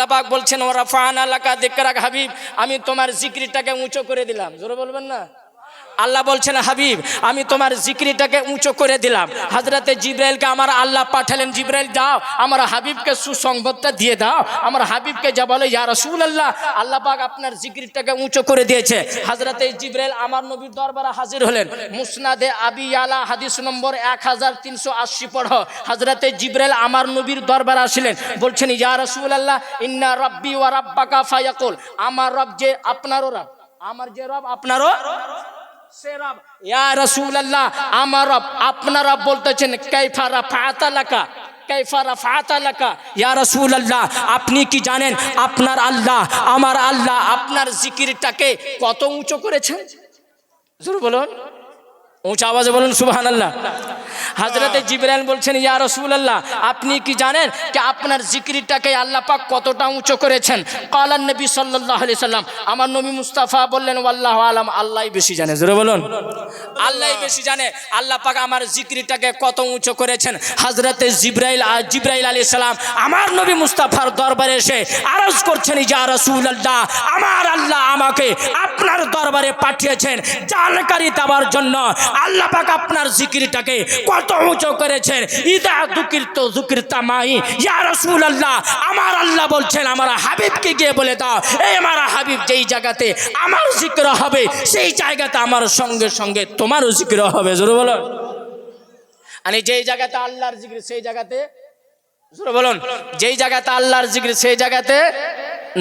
আল্লাহ পাক বলছেন ওরা ফান আলাকা দেখরাক হাবিব। আমি তোমার জিক্রিটাকে উঁচু করে দিলাম। জোরে বলবেন না? আল্লাহ বলছেন, হাবিব, আমি তোমার জিক্রিটাকে উঁচু করে দিলাম। হাজরাতে জিব্রাইলকে আমার আল্লাহ পাঠালেন, জিব্রাইল দাও আমার হাবিবকে সুসংবাদটা দিয়ে দাও। আমার হাবিবকে যা বলে, ইয়া রাসূল আল্লাহ আল্লাহ পাক আপনার জিক্রিটাকে উঁচু করে দিয়েছে। হাজরাতে জিব্রাইল আমার নবীর দরবারে হাজির হলেন। মুসনাদে আবি আলা, হাদিস নম্বর এক হাজার তিনশো আশি পড়ো। হাজরাতে জিব্রাইল আমার নবীর দরবারে আসলেন। বলছেন, ইয়া রাসূল আল্লাহ ইন্না রাব্বি ওয়া রাব্বাকা ফায়াকুল আমার রব যে আপনারও রব। আমার যে রব, আপনারও বলতেছেন, কাইফা কাইফা ইয়া আপনি কি জানেন, আপনার আল্লাহ, আমার আল্লাহ আপনার জিকিরটাকে কত উঁচু করেছেন? বলুন। উঁচু আওয়াজে বলুন, সুবহানাল্লাহ। হাজরতে জিবরাইল বলছেন ইয়া রাসূলুল্লাহ আপনি কি জানেন যে আপনার জিকিরটাকে আল্লাহ পাক কতটা উঁচু করেছেন? কালান নবী সাল্লাহ আলি সাল্লাম আমার নবী মুস্তাফা বললেন আল্লাহ আলম আল্লাহই বেশি জানে। জোরে বলুন। আল্লাহই বেশি জানে। আল্লাহ পাক আমার জিকিরটাকে কত উঁচু করেছেন। হাজরতে জিব্রাইল জিব্রাইল আলাইহিস সালাম আমার নবী মুস্তাফার দরবারে এসে আরজ করছেন, ইয়া আল্লাহ আমার আল্লাহ আমাকে আপনার দরবারে পাঠিয়েছেন জানকারি দেওয়ার জন্য। আল্লাহ পাক আপনার জিকিরটাকে কত উঁচু করেছেন। ইদা দুকির তো জুকির তামাই রসুল আল্লাহ আমার আল্লাহ বলছেন, আমার হাবিবকে গিয়ে বলে দাও। এই আমার হাবিব যেই জায়গাতে আমার জিক্র হবে, সেই জায়গাতে আমার সঙ্গে সঙ্গে তোমারও জিকির হবে, জোরে বলুন। আর যেই জায়গাতে আল্লাহর জিকির, সেই জায়গাতে, জোরে বলুন, যেই জায়গাতে আল্লাহর জিকির, সেই জায়গাতে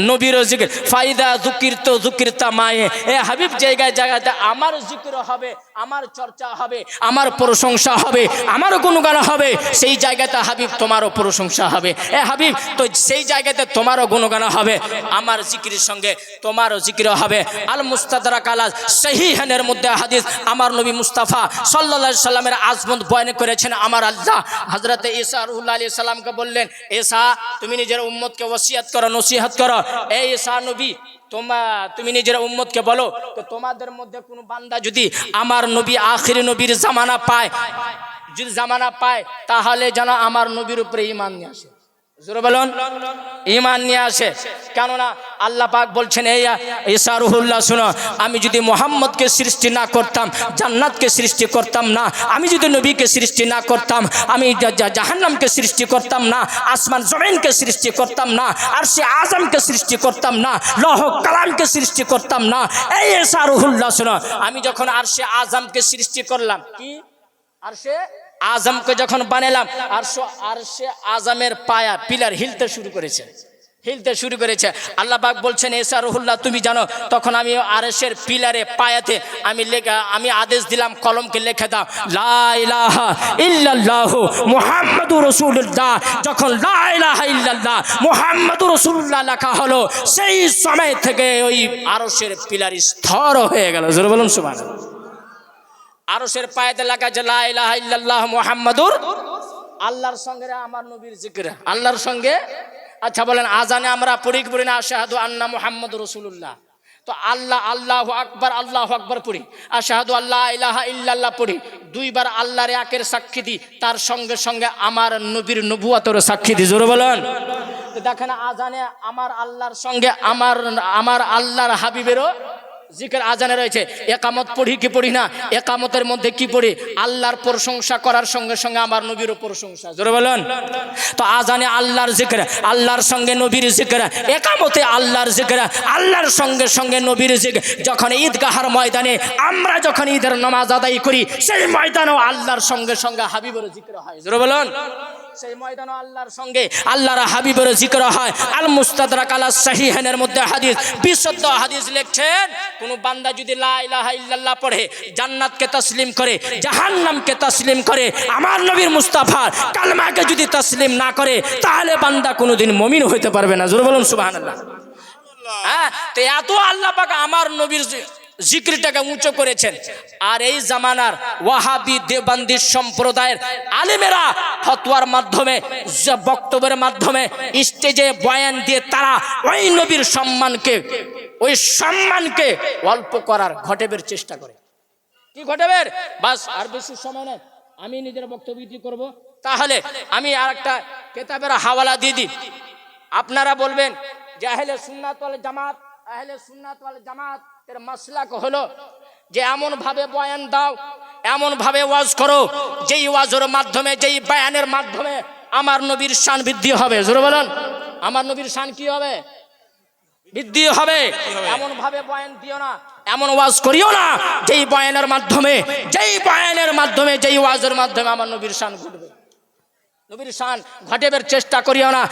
নবীর জিকির। ফাইদা জুকির তো জুকিরতা মায়ে এ হাবিব জায়গায় জায়গাতে আমার জিকির হবে, আমার চর্চা হবে, আমার প্রশংসা হবে, আমার গুণগান হবে, সেই জায়গাতে হাবিব তোমারও প্রশংসা হবে। এ হাবিব, তো সেই জায়গাতে তোমারও গুণগান হবে, আমার জিকিরের সঙ্গে তোমারও জিকির হবে। আল মুস্তাদরা কালাজ সেই হানের মধ্যে হাদিস, আমার নবী মুস্তাফা সাল্লা সাল্লামের আজমত বয়ন করেছেন আমার আল্লাহ। হজরতে ইসা রুল্লা আলী সাল্লামকে বললেন এসা তুমি নিজের উম্মতকে ওসিয়াত করো, নসিহাত করো এই ইসা নবী, তোমা, তুমি নিজের উম্মতকে বলো, তো তোমাদের মধ্যে কোনো বান্দা যদি আমার নবী, আখির নবীর জামানা পায়, যদি জামানা পায়, তাহলে যেন আমার নবীর উপরে ইমান নিয়ে আসে। ইমান নিয়ে আসে। কেননা আল্লাহ পাক বলছেন, এই শুনো, আমি যদি মোহাম্মদকে সৃষ্টি না করতাম, জান্নাতকে সৃষ্টি করতাম না, আমি যদি নবীকে সৃষ্টি না করতাম, আমি জাহান্নামকে সৃষ্টি করতাম না, আসমান জমিনকে সৃষ্টি করতাম না আর সে আজমকে সৃষ্টি করতাম না, লহ কালামকে সৃষ্টি করতাম না, এই ইসারুহুল্লাহ, শুনো, আমি যখন আর সে আজমকে সৃষ্টি করলাম, কি? আর সে আজমকে যখন বানালাম, আর আর সে আজমের পায়া পিলার হিলতে শুরু করেছে। হিলতে শুরু করেছে। আল্লাহ পাক বলছেন, এসা রহুল্লাহ, তুমি জানো, তখন আমি আরশের পিলারে পায়াতে আমি লেখা, আমি আদেশ দিলাম, কলমকে লিখে দাও। লা ইলাহা ইল্লাল্লাহ মুহাম্মাদুর রাসূলুল্লাহ। যখন লা ইলাহা ইল্লাল্লাহ, মুহাম্মাদুর রাসূলুল্লাহ লেখা হলো, সেই সময় থেকে ওই আরশের পিলার স্থর হয়ে গেল। বলুন, সুবহানাল্লাহ। আরশের পায়েতে লেখা যে লাহ মুহাম্মাদুর আল্লাহর সঙ্গে আমার নবীর জিকির। আল্লাহর সঙ্গে? আচ্ছা বলেন, আজানে আমরা পড়ি পড়ি না? আশহাদু আন্না মুহাম্মদ রসুল্লাহ তো আল্লাহ আল্লাহ আকবর, আল্লাহ আকবার পড়ি। আশহাদু আল্লাহ ইলাহা ইল্লাল্লাহ পড়ি। দুইবার আল্লাহর একের সাক্ষী দিই, তার সঙ্গে সঙ্গে আমার নবীর নবুয়াতর সাক্ষী দিই। জোরে বলেন। দেখেন, আজানে আমার আল্লাহর সঙ্গে আমার আমার আল্লাহর হাবিবেরও জিকের আজানে রয়েছে। একামত পড়ি কি পড়ি না? একামতের মধ্যে কি পড়ি? আল্লাহর প্রশংসা করার সঙ্গে সঙ্গে আমার নবীরও প্রশংসা। জোরে বলেন। তো আজানে আল্লাহর জিকের, আল্লাহর সঙ্গে নবীর জিকের, একামতে আল্লাহর জিকের, আল্লাহর সঙ্গে সঙ্গে নবীর জিকের। যখন ঈদগাহার ময়দানে আমরা যখন ঈদের নামাজ আদায় করি, সেই ময়দানেও আল্লাহর সঙ্গে সঙ্গে হাবিবের জিকির হয়। জোরে বলেন। সেই ময়দান আল্লাহর সঙ্গে। আল্লাহর হাবিবের জিকির হয়। আল মুস্তাদরাক আলা সাহিহানের মধ্যে হাদিস, বিশুদ্ধ হাদিস লিখছেন, কোন বান্দা যদি লা ইলাহা ইল্লাল্লাহ পড়ে, জান্নাতকে তাসলিম করে, জাহান্নামকে তাসলিম করে, আমার নবীর মুস্তাফা কালমাকে যদি তাসলিম না করে, তাহলে বান্দা কোনোদিন মমিন হইতে পারবে না। জোরে বলুন সুবহানাল্লাহ। হ্যাঁ তো এত আল্লাহ পাক আমার নবীর জিক্রিটাকে উঁচু করেছেন। আর এই জামানার ওয়াহাবি দেবান্দি সম্প্রদায়ের আলেমেরা ফতোয়ার মাধ্যমে বক্তব্যের মাধ্যমে স্টেজে বয়ান দিয়ে তারা ওই নবীর সম্মানকে, ওই সম্মানকে অল্প করার ঘটেবের চেষ্টা করে। কি ঘটেবের? বাস আর বেশি সময় নেই। আমি নিজের বক্তব্য করব? তাহলে আমি আর একটা কেতাবের হাওয়ালা দিয়ে দিই। আপনারা বলবেন যে আহলে সুন্নাত জামাত আহলে সুন্নাত ওয়াল জামাত এর মাসলাক হলো যে এমন ভাবে বয়ান দাও এমন ভাবে ওয়াজ করো, যেই ওয়াজের মাধ্যমে, যেই বয়ানের মাধ্যমে আমার নবীর শান বৃদ্ধি হবে। জোরে বলেন, আমার নবীর শান কি হবে? বৃদ্ধি হবে। এমন ভাবে বয়ান দিও না, এমন ওয়াজ করিও না, যেই বয়ানের মাধ্যমে, যেই বয়ানের মাধ্যমে, যেই ওয়াজের মাধ্যমে আমার নবীর শান ঘটবে। নবীর শান ঘটেবের চেষ্টা করিও না।